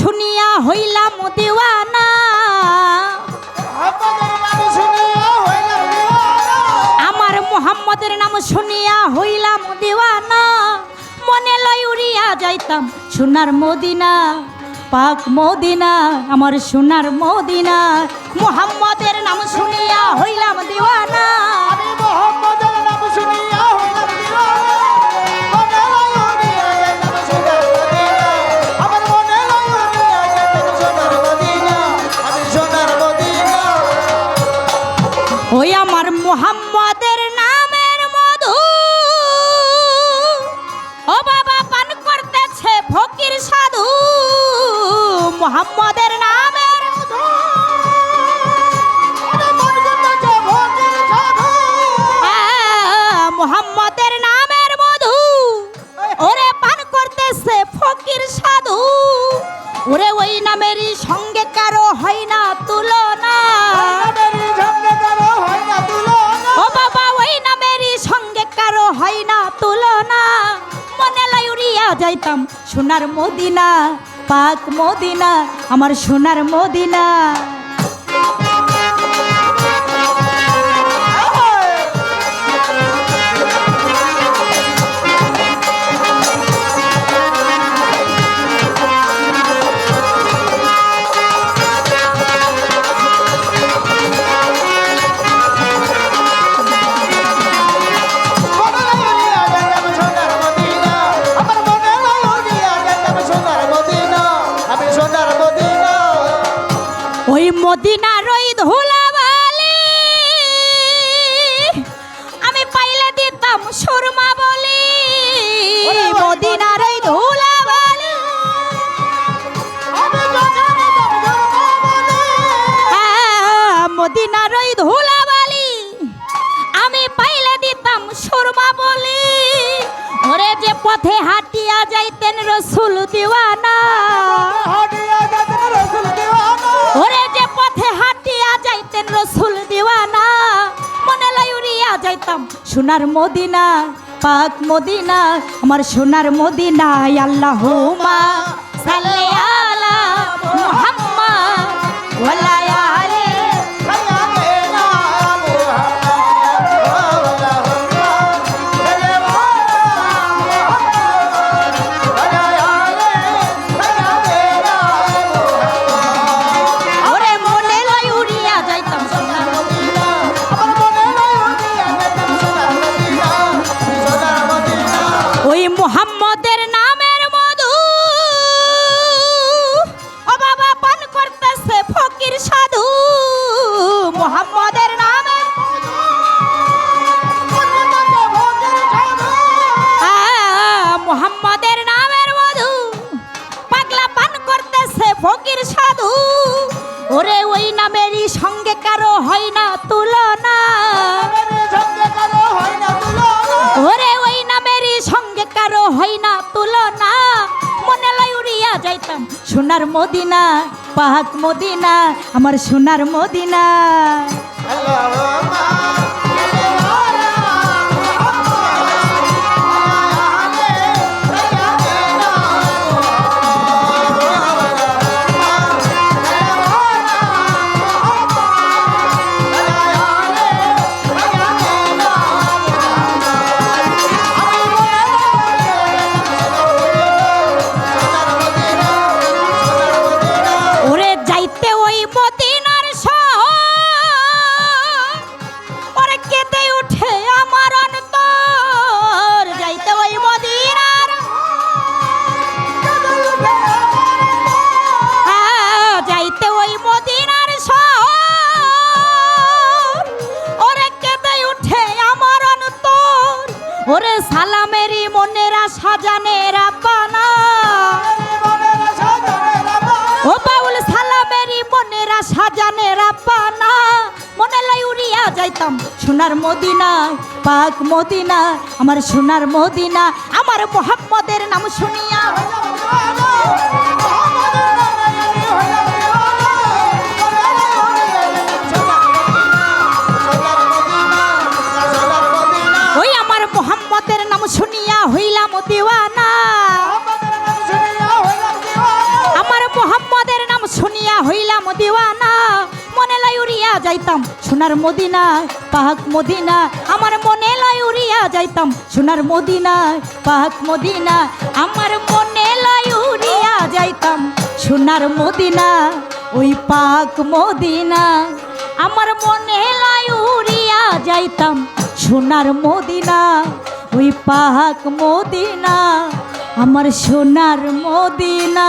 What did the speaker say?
শুনিয়া হইলাম দেওয়ানা। আমার মোহাম্মদের নাম শুনিয়া হইলাম দেওয়ানা। মনে লয় উড়িয়া যাইতাম সোনার মদিনা পাক মদিনা আমার সোনার মদিনা। মোহাম্মদের নাম শুনিয়া হইলাম দেওয়ানা। আমি মোহাম্মদের মোহাম্মদের। আহ, মোহাম্মদের নামের মধু ওরে পান করতেছে ফকির সাধু ওরে ওই নামেরই সঙ্গে কারও হয় না তুলনা। ও বাবা ওই নামেরই সঙ্গে কারও হয় না তুলনা মনে লাই উড়িয়া যাইতাম সোনার মদিনা পাক মদিনা আমার সোনার মদিনা। মদিনার ওই ধুলাবালি আমি পাইলে দিতাম সুরমা বলি। মদিনার ওই ধুলাবালি মদিনার ওই ধুলাবালি আমি পাইলে দিতাম সুরমা বলি। ওরে যে পথে হাঁটিয়া যাইতেন রসুল দিওয়ানা সোনার মদিনা পাক মদিনা আমার সোনার মদিনা আল্লাহ মা সাল্লি মোহাম্মদের নামের মধু। ও বাবা পান করতেছে ফকির সাধু। মোহাম্মদের। আহ, মোহাম্মদের নামের মধু। পাগলা পান করতেছে ফকির সাধু। ওরে ওই নামেরই সঙ্গে কারও হয় না তুলনা। হয় না তুলনা। মনে লাই উড়িয়া যাইতাম সোনার মদিনা পাহাক মদিনা আমার সোনার মদিনা। সালামেরই মনেরা সাজানের মনে যাইতাম সোনার মদিনা পাক মদিনা আমার সোনার মদিনা আমার মোহাম্মদের নাম শুনিয়া যাইতাম। সোনার মদিনা, পাহাক মদিনা, আমার মনে লয় উড়িয়া যাইতাম। সোনার মদিনা, পাহাক মদিনা, আমার মনে লয় উড়িয়া যাইতাম। সোনার মদিনা, ওই পাক মদিনা, আমার মনে লয় উড়িয়া যাইতাম। সোনার মদিনা, ওই পাহাক মদিনা, আমার সোনার মদিনা।